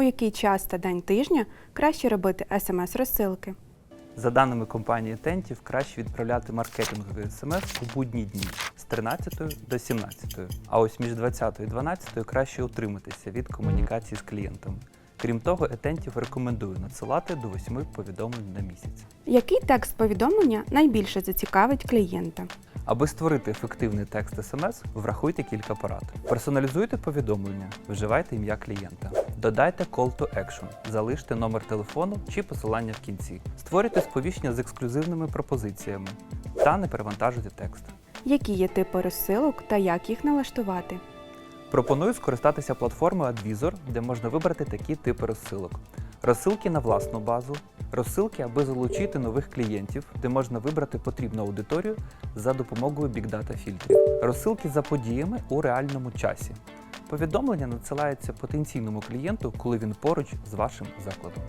У який час та день тижня краще робити смс-розсилки? За даними компанії Тентів, краще відправляти маркетингові смс у будні дні з 13 до 17. А ось між 20 і 12 краще утриматися від комунікації з клієнтом. Крім того, Етентів рекомендує надсилати до 8 повідомлень на місяць. Який текст повідомлення найбільше зацікавить клієнта? Аби створити ефективний текст смс, врахуйте кілька порад. Персоналізуйте повідомлення, вживайте ім'я клієнта. Додайте call to action, залиште номер телефону чи посилання в кінці. Створюйте сповіщення з ексклюзивними пропозиціями та не перевантажуйте текст. Які є типи розсилок та як їх налаштувати? Пропоную скористатися платформою Advisor, де можна вибрати такі типи розсилок: розсилки на власну базу, розсилки, аби залучити нових клієнтів, де можна вибрати потрібну аудиторію за допомогою Big Data фільтрів, розсилки за подіями у реальному часі. Повідомлення надсилається потенційному клієнту, коли він поруч з вашим закладом.